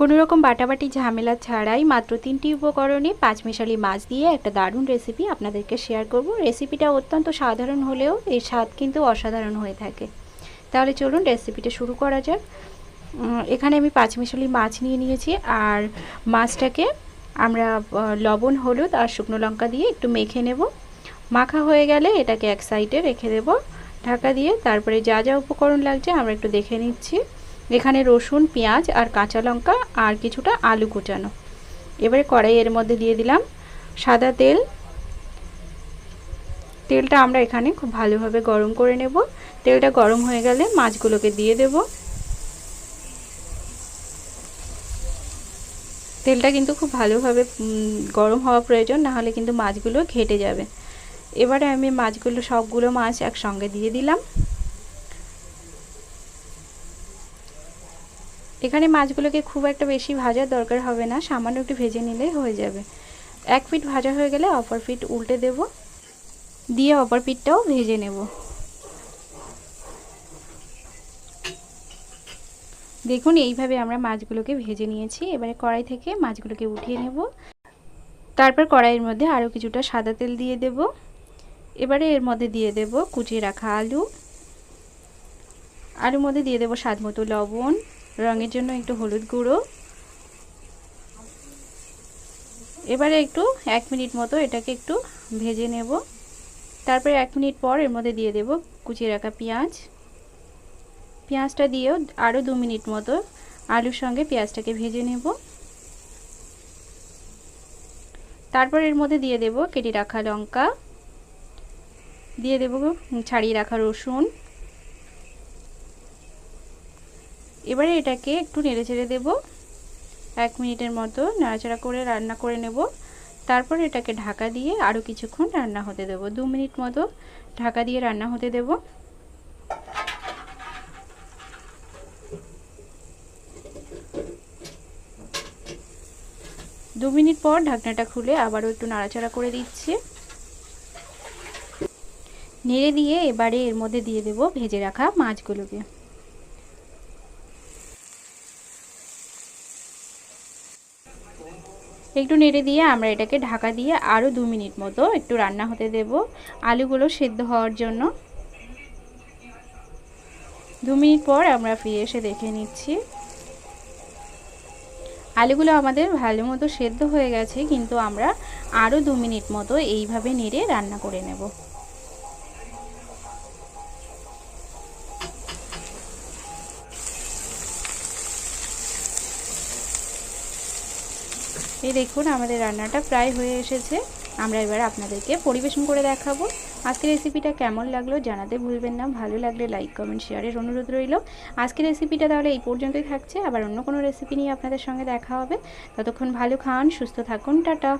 কোনো রকম বাটাবাটি ঝামেলা ছাড়াই মাত্র তিনটি উপকরণে পাঁচমিশালি মাছ দিয়ে একটা দারুণ রেসিপি আপনাদেরকে শেয়ার করব। রেসিপিটা অত্যন্ত সাধারণ হলেও এর স্বাদ কিন্তু অসাধারণ হয়ে থাকে। তাহলে চলুন রেসিপিটা শুরু করা যাক। এখানে আমি পাঁচমিশালি মাছ নিয়ে নিয়েছি আর মাছটাকে আমরা লবণ, হলুদ আর শুকনো লঙ্কা দিয়ে একটু মেখে নেব। মাখা হয়ে গেলে এটাকে এক সাইডে রেখে দেব। ঢাকা দিয়ে তারপরে যা যা উপকরণ লাগছে আমরা একটু দেখে নিচ্ছি। এখানে রসুন, পেঁয়াজ আর কাঁচা লঙ্কা আর কিছুটা আলু কুচানো। এবারে কড়াইয়ের মধ্যে দিয়ে দিলাম সাদা তেল। তেলটা আমরা এখানে খুব ভালোভাবে গরম করে নেব। তেলটা গরম হয়ে গেলে মাছগুলোকে দিয়ে দেব। তেলটা কিন্তু খুব ভালোভাবে গরম হওয়া প্রয়োজন, না হলে কিন্তু মাছগুলো ঘেটে যাবে। এবারে আমি মাছগুলো, সবগুলো মাছ একসঙ্গে দিয়ে দিলাম। এখানে মাছগুলোকে খুব একটা বেশি ভাজার দরকার হবে না, সামান্য একটু ভেজে নিলেই হয়ে যাবে। এক ফিট ভাজা হয়ে গেলে অপর ফিট উল্টে দেব, দিয়ে অপর ফিটটাও ভেজে নেব। দেখুন, এইভাবে আমরা মাছগুলোকে ভেজে নিয়েছি। এবারে কড়াই থেকে মাছগুলোকে উঠিয়ে নেব। তারপর কড়াইয়ের মধ্যে আরও কিছুটা সাদা তেল দিয়ে দেব। এবারে এর মধ্যে দিয়ে দেব কুচিয়ে রাখা আলু। আলুর মধ্যে দিয়ে দেব স্বাদ মতো লবণ। রঙের জন্য একটু হলুদ গুঁড়ো। এবারে একটু এক মিনিট মতো এটাকে একটু ভেজে নেব। তারপরে এক মিনিট পর এর মধ্যে দিয়ে দেব কুচিয়ে রাখা পেঁয়াজ। পেঁয়াজটা দিয়েও আরও দু মিনিট মতো আলুর সঙ্গে পেঁয়াজটাকে ভেজে নেব। তারপর এর মধ্যে দিয়ে দেব কেটে রাখা লঙ্কা। দিয়ে দেব ছাড়িয়ে রাখা রসুন। এবারে এটাকে একটু নেড়ে ছেড়ে দেবো। এক মিনিটের মতো নাড়াচাড়া করে রান্না করে নেব। তারপর এটাকে ঢাকা দিয়ে আরও কিছুক্ষণ রান্না হতে দেব। দু মিনিট মতো ঢাকা দিয়ে রান্না হতে দেব। দু মিনিট পর ঢাকনাটা খুলে আবারও একটু নাড়াচাড়া করে দিচ্ছি। নেড়ে দিয়ে এবারে এর মধ্যে দিয়ে দেব ভেজে রাখা মাছগুলোকে। একটু নেড়ে দিয়ে আমরা এটাকে ঢাকা দিয়ে আরও দু মিনিট মতো একটু রান্না হতে দেব আলুগুলো সেদ্ধ হওয়ার জন্য। দু মিনিট পর আমরা ফিরে এসে দেখে নিচ্ছি। আলুগুলো আমাদের ভালো মতো সেদ্ধ হয়ে গেছে, কিন্তু আমরা আরও দু মিনিট মতো এইভাবে নেড়ে রান্না করে নেব। এই দেখুন, আমাদের রান্নাটা প্রায় হয়ে এসেছে। আমরা এবার আপনাদেরকে পরিবেশন করে দেখাবো। আজকের রেসিপিটা কেমন লাগল জানাতে ভুলবেন না। ভালো লাগলে লাইক কমেন্ট শেয়ারের অনুরোধ রইল। আজকের রেসিপিটা তাহলে এই পর্যন্তই থাকছে। আবার অন্য কোনো রেসিপি নিয়ে আপনাদের সঙ্গে দেখা হবে। ততক্ষণ ভালো খান, সুস্থ থাকুন, টাটা।